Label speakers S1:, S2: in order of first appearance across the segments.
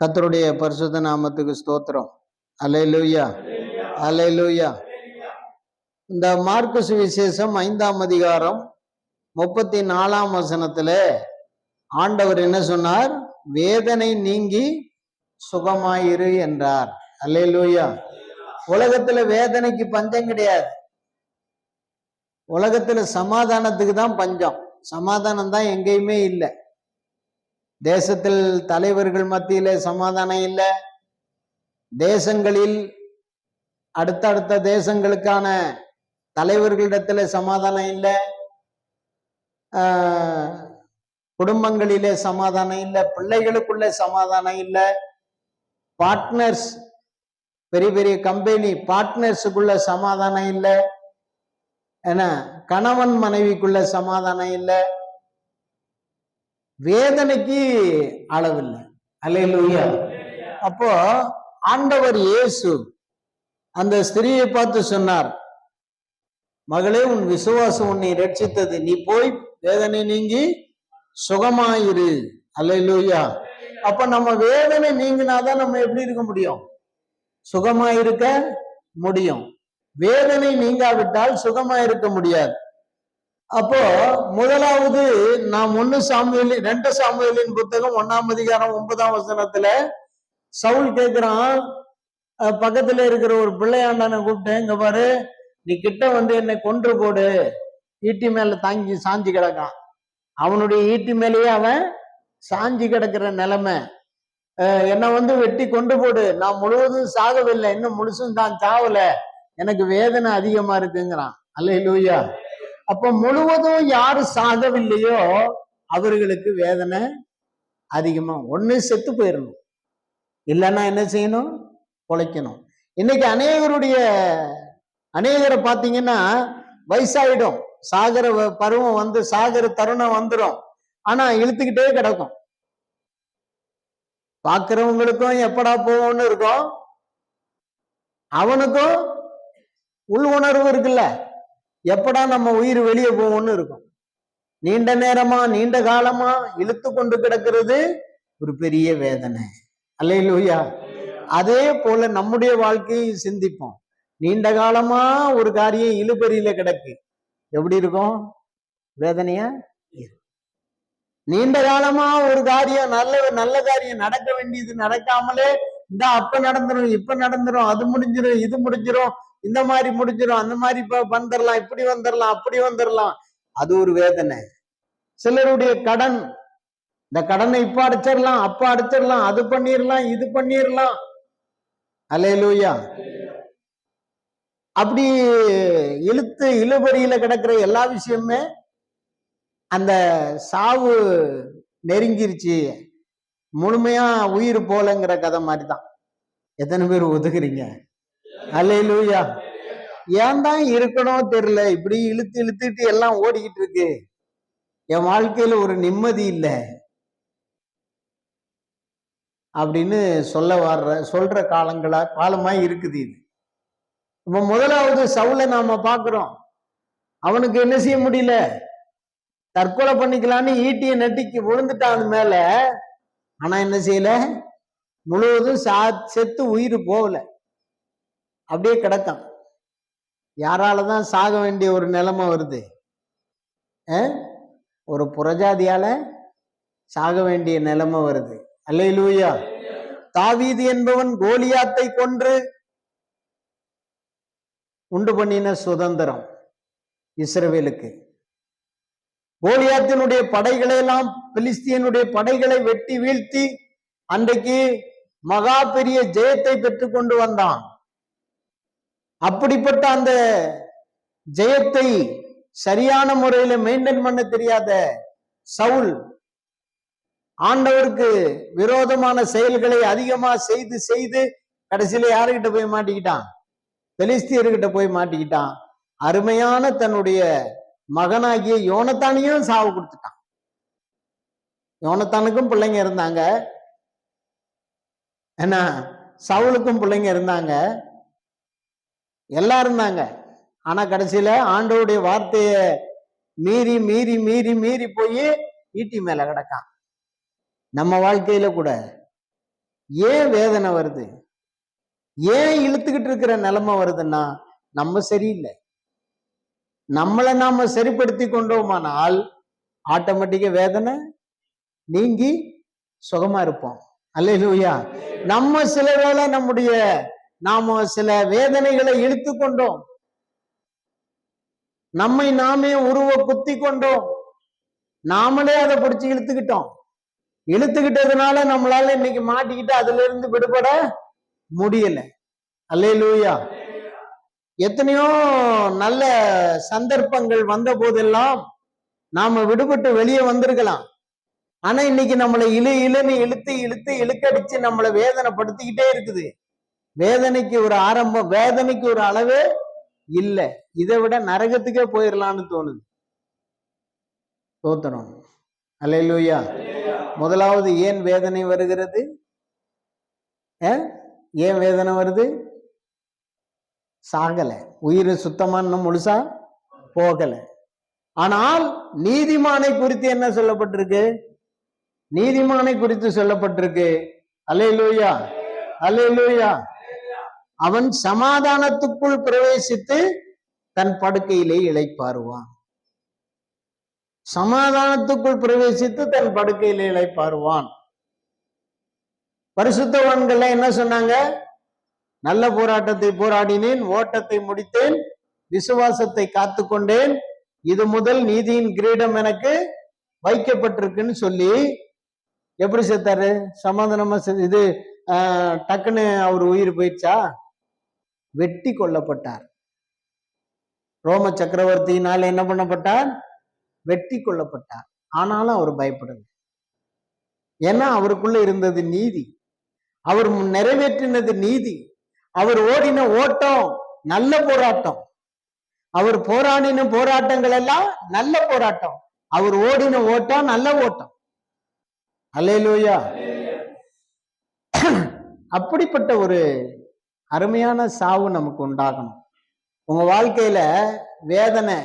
S1: கத்தருடைய பரிசுத்த நாமத்துக்கு ஸ்தோத்திரம். அலை லூய்யா இந்த மார்க்கசு விசேஷம் ஐந்தாம் அதிகாரம் முப்பத்தி நாலாம் வசனத்துல ஆண்டவர் என்ன சொன்னார்? வேதனை நீங்கி சுகமாயிரு என்றார். அல்லேலூயா உலகத்துல வேதனைக்கு பஞ்சம் கிடையாது. உலகத்துல சமாதானத்துக்கு தான் பஞ்சம். சமாதானம் தான் எங்கேயுமே இல்லை. தேசத்தில் தலைவர்கள் மத்தியில சமாதானம் இல்லை. தேசங்களில் அடுத்தடுத்த தேசங்களுக்கான தலைவர்களிடத்துல சமாதானம் இல்லை. குடும்பங்களிலே சமாதானம் இல்லை. பிள்ளைகளுக்குள்ள சமாதானம் இல்லை. பார்ட்னர்ஸ் பெரிய பெரிய கம்பெனி பார்ட்னர்ஸுக்குள்ள சமாதானம் இல்லை. ஏன்னா கணவன் மனைவிக்குள்ள சமாதானம் இல்லை. வேதனைக்கு அளவில்லை. அல்லேலூயா. அப்போ ஆண்டவர் இயேசு அந்த ஸ்திரியை பார்த்து சொன்னார் மகளே உன் விசுவாசம் உன்னை ரட்சித்தது நீ போய் வேதனை நீங்கி சுகமாயிரு. அல்லேலூயா. அப்ப நம்ம வேதனை நீங்கினாதான் நம்ம எப்படி இருக்க முடியும்? சுகமாயிருக்க முடியும். வேதனை நீங்காவிட்டால் சுகமா இருக்க முடியாது. அப்போ முதலாவது நாம் ஒன்னு சாமுவேலி ரெண்டு சாமுவேலின் புத்தகம் ஒன்னாம் அதிகாரம் ஒன்பதாம் வசனத்துல சவுல் கேக்குறான். பக்கத்துல இருக்கிற ஒரு பிள்ளையாண்டனை கூப்பிட்டேன். இங்க பாரு நீ கிட்ட வந்து என்னை கொன்று போடு. ஈட்டி மேல தாங்கி சாஞ்சி கிடக்கான். அவனுடைய ஈட்டி மேலேயே அவன் சாஞ்சி கிடக்கிற நிலைமை. என்னை வந்து வெட்டி கொண்டு போடு. நான் முழுவதும் சாகவில்லை. இன்னும் முழுசும் தான் சாவல. எனக்கு வேதனை அதிகமா இருக்குங்கிறான். அல்ல அப்ப முழுவதும் யாரு சாகவில்லையோ அவர்களுக்கு வேதனை அதிகமா. ஒண்ணு செத்து போயிடணும் இல்லைன்னா என்ன செய்யணும்? உழைக்கணும் இன்னைக்கு அநேகருடைய அநேகரை பார்த்தீங்கன்னா வயசாயிடும். சாகர வ- பருவம் வந்து சாகர தருணம் வந்துடும் ஆனா இழுத்துக்கிட்டே கிடக்கும். பார்க்கிறவங்களுக்கும் எப்படா போவோம்னு இருக்கும்? அவனுக்கும் உள் உணர்வு இருக்குல்ல. எப்படா நம்ம உயிர் வெளியே போவோம்னு இருக்கும். நீண்ட நேரமா நீண்ட காலமா இழுத்து கொண்டு கிடக்கிறது ஒரு பெரிய வேதனை. அல்லையிலூயா அதே போல நம்முடைய வாழ்க்கையை சிந்திப்போம். நீண்ட காலமா ஒரு காரியம் இழுபறியில கிடக்கு. எப்படி இருக்கும்? வேதனையா? நீண்ட காலமா ஒரு காரியம் நல்ல நல்ல காரியம் நடக்க வேண்டியது நடக்காமலே இந்த அப்ப நடந்துரும் இப்ப நடந்துரும் அது முடிஞ்சிடும் இது முடிஞ்சிடும் இந்த மாதிரி முடிஞ்சிடும் அந்த மாதிரி இப்ப வந்துடலாம் இப்படி வந்துடலாம் அப்படி வந்துடலாம் அது ஒரு வேதனை. சிலருடைய கடன் இந்த கடனை இப்ப அடைச்சிடலாம் அப்ப அடைச்சிடலாம் அது பண்ணிடலாம் இது பண்ணிடலாம் அலையலூயா அப்படி இழுத்து இழுபறியில கிடக்கிற எல்லா விஷயமுமே அந்த சாவு நெருங்கிருச்சு. முழுமையா உயிர் போலங்கிற கதை மாதிரி தான் எத்தனை பேர் ஒதுக்குறீங்க? அல்லையிலூயா ஏன் தான் இருக்கணும் தெரியல? இப்படி இழுத்து இழுத்துட்டு எல்லாம் ஓடிக்கிட்டு இருக்கு. என் வாழ்க்கையில ஒரு நிம்மதி இல்லை. அப்படின்னு சொல்ல வர்ற சொல்ற காலங்களா காலமா இருக்குது இது. இப்ப முதலாவது சவுல நாம பாக்குறோம் அவனுக்கு என்ன செய்ய முடியல? தற்கொலை பண்ணிக்கலான்னு ஈட்டிய நட்டிக்கு விழுந்துட்டான் அது மேல. ஆனா என்ன செய்யல? முழுவதும் சா செத்து உயிர் போகல. அப்படியே கிடக்கான் யாராலதான் சாக வேண்டிய ஒரு நிலைமை வருது? அஹ்? ஒரு புறஜாதியால சாக வேண்டிய நிலைமை வருது. அல்லையிலூயா தாவீது என்பவன் கோலியாத்தை கொன்று உண்டு பண்ணின சுதந்திரம் இஸ்ரவேலுக்கு. கோலியாத்தினுடைய படைகளை எல்லாம் பிலிஸ்தியனுடைய படைகளை வெட்டி வீழ்த்தி அன்றைக்கு மகா பெரிய ஜெயத்தை பெற்று கொண்டு வந்தான். அப்படிப்பட்ட அந்த ஜெயத்தை சரியான முறையில மெயின்டைன் பண்ண தெரியாத சவுல் ஆண்டவருக்கு விரோதமான செயல்களை அதிகமா செய்து செய்து கடைசியில யாருகிட்ட போய் மாட்டிக்கிட்டான்? பெலிஸ்தியர்கிட்ட போய் மாட்டிக்கிட்டான். அருமையான தன்னுடைய மகனாகிய யோனத்தானையும் சாவு கொடுத்துட்டான். யோனத்தானுக்கும் பிள்ளைங்க இருந்தாங்க. என்ன சவுலுக்கும் பிள்ளைங்க இருந்தாங்க. எல்லாரும் தாங்க ஆனா கடைசியில ஆண்டோடைய வார்த்தைய மீறி மீறி மீறி மீறி போய் ஈட்டி மேல கிடக்கான். நம்ம வாழ்க்கையில கூட ஏன் வேதனை வருது? ஏன் இழுத்துக்கிட்டு இருக்கிற நிலைமை வருதுன்னா நம்ம சரியில்லை. நம்மளை நாம சரிப்படுத்தி கொண்டோமானால் ஆட்டோமேட்டிக்கா வேதனை நீங்கி சுகமா இருப்போம். அல்லையா நம்ம சில வேளை நம்முடைய நாம சில வேதனைகளை இழுத்து கொண்டோம். நம்மை நாமே உருவ குத்தி கொண்டோம். நாமளே அதை பிடிச்சி இழுத்துக்கிட்டோம். இழுத்துக்கிட்டதுனால நம்மளால இன்னைக்கு மாட்டிக்கிட்டு அதுல இருந்து விடுபட முடியல. அல்லேலூயா. எத்தனையோ நல்ல சந்தர்ப்பங்கள் வந்த போதெல்லாம் நாம விடுபட்டு வெளியே வந்திருக்கலாம். ஆனா இன்னைக்கு நம்மளை இழு இழுன்னு இழுத்து இழுத்து இழுக்கடிச்சு நம்மளை வேதனைப்படுத்திக்கிட்டே இருக்குது. வேதனைக்கு ஒரு ஆரம்பம் வேதனைக்கு ஒரு அளவே இல்ல. இதை விட நரகத்துக்கே போயிடலாம்னு தோணுது. தோத்தணும். அல்லேலூயா. முதலாவது ஏன் வேதனை வருகிறது? ஏன் வேதனை வருது? சாகலை. உயிர் சுத்தமான முழுசா போகலை. ஆனால் நீதிமானை குறித்து என்ன சொல்லப்பட்டிருக்கு? நீதிமானை குறித்து சொல்லப்பட்டிருக்கு. அல்லேலூயா. அல்லேலூயா. அவன் சமாதானத்துக்குள் பிரவேசித்து தன் படுக்கையிலே இளைப்பாருவான். சமாதானத்துக்குள் பிரவேசித்து தன் படுக்கையிலே இளைப்பாருவான். பரிசுத்தவான்கள் என்ன சொன்னாங்க? நல்ல போராட்டத்தை போராடினேன் ஓட்டத்தை முடித்தேன் விசுவாசத்தை காத்து கொண்டேன் இது முதல் நீதியின் கிரீடம் எனக்கு வைக்கப்பட்டிருக்குன்னு சொல்லி எப்படி செத்தாரு? சமாதானமா செ- இது டக்குன்னு அவர் உயிர் போயிடுச்சா? வெட்டி கொல்லப்பட்டார். ரோம சக்கரவர்த்தியினால என்ன பண்ணப்பட்டார்? வெட்டி கொல்லப்பட்டார். ஆனாலும் அவர் பயப்படல ஏன்னா அவருக்குள்ள இருந்தது நீதி. அவர் நிறைவேற்றினது நீதி. அவர் ஓடின ஓட்டம் நல்ல போராட்டம். அவர் போராடின போராட்டங்கள் எல்லாம் நல்ல போராட்டம். அவர் ஓடின ஓட்டம் நல்ல ஓட்டம். அல்லேலூயா. அப்படிப்பட்ட ஒரு அருமையான சாவு நமக்கு உண்டாகணும். உங்க வாழ்க்கையில வேதனை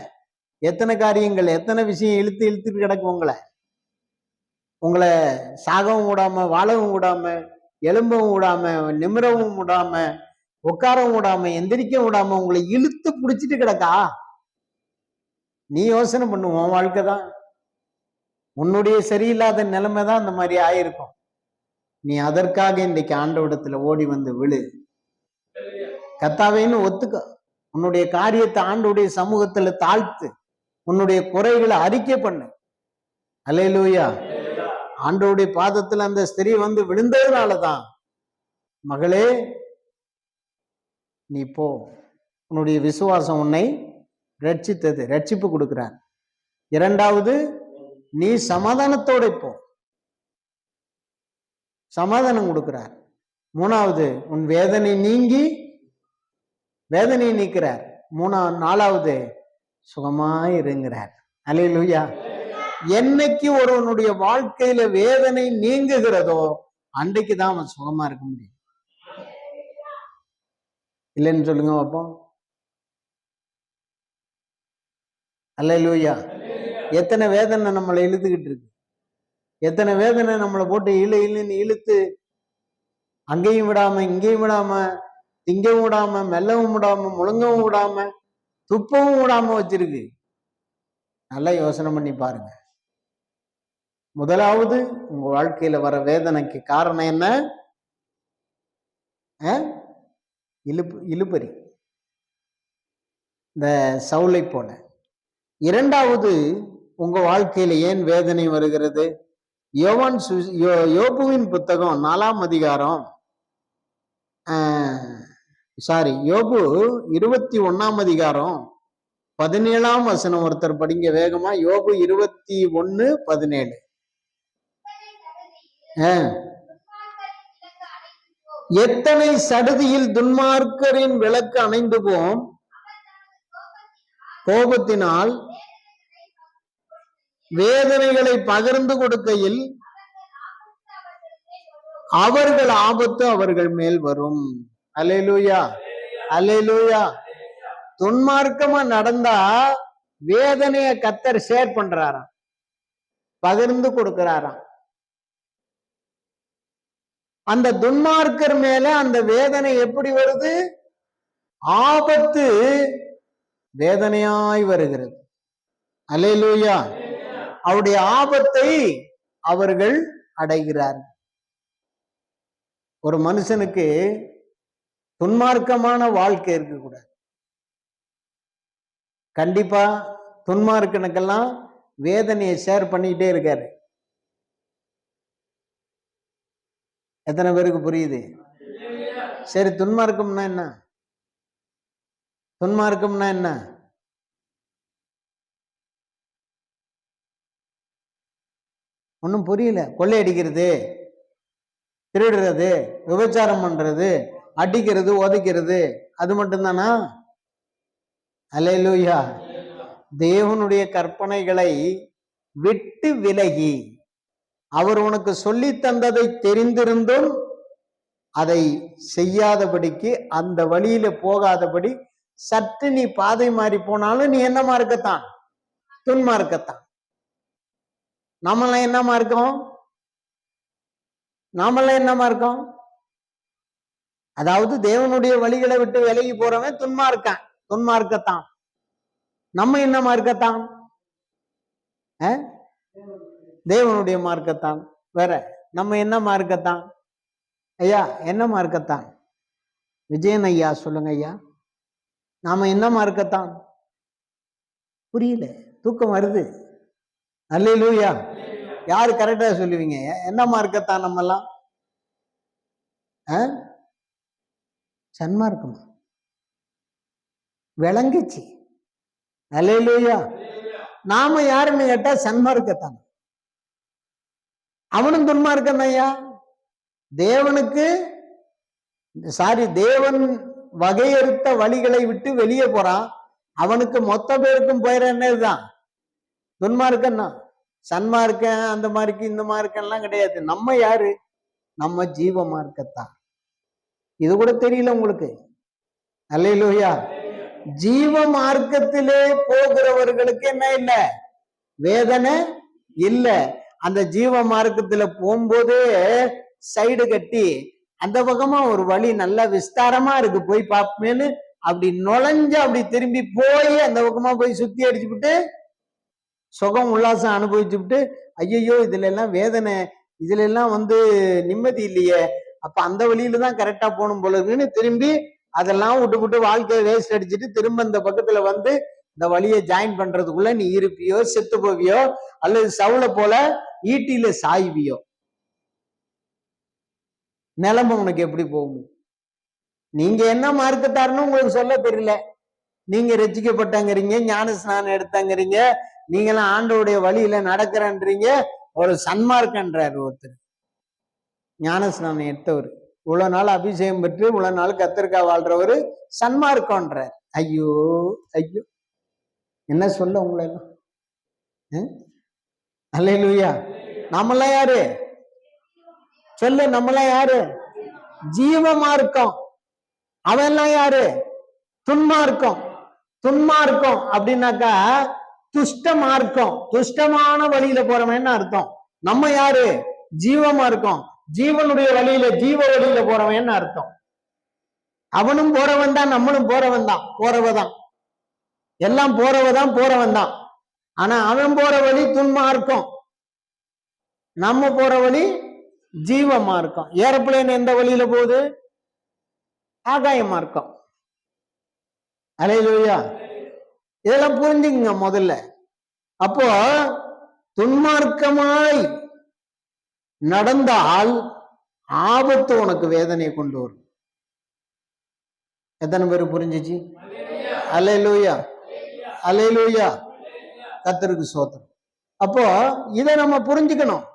S1: எத்தனை காரியங்கள் எத்தனை விஷயம் இழுத்து இழுத்துட்டு கிடக்கு உங்களை? உங்களை சாகவும் விடாம வாழவும் விடாம எலும்பவும் விடாம நிமிரவும் விடாம உட்காரவும் விடாம எந்திரிக்கவும் விடாம உங்களை இழுத்து பிடிச்சிட்டு கிடக்கா? நீ யோசனை பண்ணு உன் வாழ்க்கை தான். உன்னுடைய சரியில்லாத நிலைமை தான் அந்த மாதிரி ஆயிருக்கும். நீ அதற்காக இன்றைக்கு ஆண்டவிடத்துல ஓடி வந்து விழு. கத்தாவேன்னு ஒத்துக்க. உன்னுடைய காரியத்தை ஆண்டுடைய சமூகத்துல தாழ்த்து உன்னுடைய குறைகளை அறிக்கை பண்ணு. அலையலூயா ஆண்டோடைய பாதத்துல அந்த ஸ்திரீ வந்து விழுந்ததுனாலதான். மகளே நீ போ. உன்னுடைய விசுவாசம் உன்னை ரட்சித்தது ரட்சிப்பு கொடுக்கிறார். இரண்டாவது நீ சமாதானத்தோட போ. சமாதானம் கொடுக்கிறார். மூணாவது உன் வேதனை நீங்கி வேதனையை நீக்கிறார். மூணாவது நாலாவது சுகமாயிருங்கிறார் அல்லேலூயா. என்னைக்கு ஒருவனுடைய வாழ்க்கையில வேதனை நீங்குகிறதோ அன்றைக்கு தான் அவன் சுகமா இருக்க முடியும். இல்லைன்னு சொல்லுங்க பார்ப்போம் அல்லேலூயா. எத்தனை வேதனை நம்மளை இழுத்துக்கிட்டு இருக்கு. எத்தனை வேதனை நம்மளை போட்டு இழு இழுன்னு இழுத்து அங்கேயும் விடாம இங்கேயும் விடாம திங்கவும் விடாம மெல்லவும் விடாம முழுங்கவும் விடாம துப்பவும் விடாம வச்சிருக்கு. நல்லா யோசனை பண்ணி பாருங்க. முதலாவது உங்க வாழ்க்கையில வர வேதனைக்கு காரணம் என்ன? இழுப்பு இழுபறி இந்த சவுளை போல. இரண்டாவது உங்க வாழ்க்கையில ஏன் வேதனை வருகிறது? யோவான் சு- யோ- யோபுவின் புத்தகம் நாலாம் அதிகாரம் சாரி யோபு இருபத்தி ஒன்னாம் அதிகாரம் பதினேழாம் வசனம் ஒருத்தர் படிங்க வேகமா. யோபு இருபத்தி ஒன்னு பதினேழு. ஆஹ் எத்தனை சடுதியில் துன்மார்க்கரின் விளக்கு அணைந்து போம் கோபத்தினால் வேதனைகளை பகிர்ந்து கொடுக்கையில் அவர்கள் ஆபத்து அவர்கள் மேல் வரும். அலையலூயா. அலையலூயா. துன்மார்க்கமா நடந்தா வேதனைய கத்தர் ஷேர் பண்றாராம். பகிர்ந்து கொடுக்கிறாராம். அந்த துன்மார்க்கர் மேல அந்த வேதனை எப்படி வருது? ஆபத்து வேதனையாய் வருகிறது. அலையலூயா. அவருடைய ஆபத்தை அவர்கள் அடைகிறார்கள். ஒரு மனுஷனுக்கு துன்மார்க்கமான வாழ்க்கை இருக்கக்கூடாது. கண்டிப்பா துன்மார்க்கனுக்கெல்லாம் வேதனையை ஷேர் பண்ணிக்கிட்டே இருக்காரு. எத்தனை பேருக்கு புரியுது? சரி துன்மார்க்கம்னா என்ன? துன்மார்க்கம்னா என்ன? ஒன்றும் புரியல. கொள்ளையடிக்கிறது திருடுறது விபச்சாரம் பண்றது அடிக்கிறது உதைக்கிறது அது மட்டும்தானா? அலையலூயா தேவனுடைய கற்பனைகளை விட்டு விலகி அவர் உனக்கு சொல்லி தந்ததை தெரிந்திருந்தும் அதை செய்யாதபடிக்கு அந்த வழியில போகாதபடி சற்று நீ பாதை மாறி போனாலும் நீ என்னமா இருக்கத்தான் துன்மா இருக்கத்தான் நாமெல்லாம் என்னமா இருக்கோம் நாமெல்லாம் என்னமா இருக்கோம் அதாவது தேவனுடைய வழிகளை விட்டு விலகி போறவன் துன்மா இருக்கான். துன்மா இருக்கத்தான். நம்ம என்ன மார்க்கத்தான்? தேவனுடைய மார்க்கத்தான். வேற நம்ம என்ன மார்க்கத்தான்? ஐயா என்ன மார்க்கத்தான்? விஜயன் ஐயா சொல்லுங்க ஐயா. நாம என்ன மார்க்கத்தான்? புரியல. தூக்கம் வருது. அல்லேலூயா. யாரு கரெக்டா சொல்லுவீங்க? என்ன மார்க்கத்தான் நம்ம எல்லாம் சன்மார்க்கம் விளங்குச்சு. அல்லேலூயா. நாம யாருன்னு கேட்டா சன்மார்க்கத்தான் அவனும் துன்மார்க்கம் ஐயா. தேவனுக்கு சாரி தேவன் வகையறுத்த வழிகளை விட்டு வெளியே போறான். அவனுக்கு மொத்த பேருக்கும் போயிட என்னதுதான்? துன்மார்க்கம் தான் சன்மார்க்கம் அந்த மார்க்கு இந்த மார்க்கம்லாம் கிடையாது. நம்ம யாரு? நம்ம ஜீவ மார்க்கத்தான் இது கூட தெரியல உங்களுக்கு. அல்லையிலோயா ஜீவ மார்க்கத்திலே போகிறவர்களுக்கு என்ன இல்ல? வேதனை இல்ல. அந்த ஜீவ மார்க்கத்துல போகும்போதே சைடு கட்டி அந்த பக்கமா ஒரு வழி நல்லா விஸ்தாரமா இருக்கு. போய் பார்ப்பேன்னு அப்படி நுழைஞ்சு அப்படி திரும்பி போய் அந்த பக்கமா போய் சுத்தி அடிச்சுட்டு சுகம் உல்லாசம் அனுபவிச்சுட்டு ஐயையோ இதுல எல்லாம் வேதனை இதுல எல்லாம் வந்து நிம்மதி இல்லையே. அப்ப அந்த வழியில தான் கரெக்டா போகணும் போல இருக்குன்னு திரும்பி அதெல்லாம் விட்டு விட்டு வாழ்க்கையை வேஸ்ட் அடிச்சுட்டு திரும்ப இந்த பக்கத்துல வந்து இந்த வழியை ஜாயின் பண்றதுக்குள்ள நீ இருப்பியோ செத்து போவியோ அல்லது சவுளை போல ஈட்டியில சாய்வியோ. நிலைமை உனக்கு எப்படி போகும். நீங்க என்ன மார்க்கத்தாருன்னு உங்களுக்கு சொல்ல தெரியல. நீங்க ரசிக்கப்பட்டங்கிறீங்க ஞான ஸ்நானம் எடுத்தங்கிறீங்க நீங்களாம் ஆண்டோடைய வழியில நடக்கிறன்றீங்க ஒரு சன்மார்க்கன்றார் ஒருத்தர். ஞானஸ்நானம் எடுத்தவர். இவ்வளவு நாள் அபிஷேகம் பெற்று இவ்வளவு நாள் கத்திரிக்காய் வாழ்றவர் சன்மார்க்கன்றார். ஐயோ ஐயோ. என்ன சொல்ல உங்களை எல்லாம்? லூயா நம்மளாம் யாரு? சொல்லு நம்மளாம் யாரு? ஜீவமா இருக்கும் அவெல்லாம் யாரு? துன்மா இருக்கும் துன்மா இருக்கும் அப்படின்னாக்கா துஷ்டமா இருக்கும் துஷ்டமான வழியில போறவன் அர்த்தம்? நம்ம யாரு? ஜீவமா இருக்கோம் ஜீவனுடைய வழியில ஜீவ வழியில போறவன் அர்த்தம். அவனும் போறவன் தான் நம்மளும் போறவன் தான் போறவதான். எல்லாம் போறவதான் போறவன் தான். ஆனா அவன் போற வழி துன்மார்க்கம். நம்ம போற வழி ஜீவ மார்க்கம் ஏரோப்ளேன் எந்த வழியில போகுது? ஆகாய மார்க்கம் அலையிலோயா? இதெல்லாம் புரிஞ்சுக்குங்க முதல்ல. அப்போ துன்மார்க்கமாய் நடந்தால் ஆபத்து உனக்கு வேதனையை கொண்டு வரும். எத்தனை பேர் புரிஞ்சிச்சு? அலை லூயா கத்தருக்கு சோத்திரம். அப்போ இதை நம்ம புரிஞ்சுக்கணும்.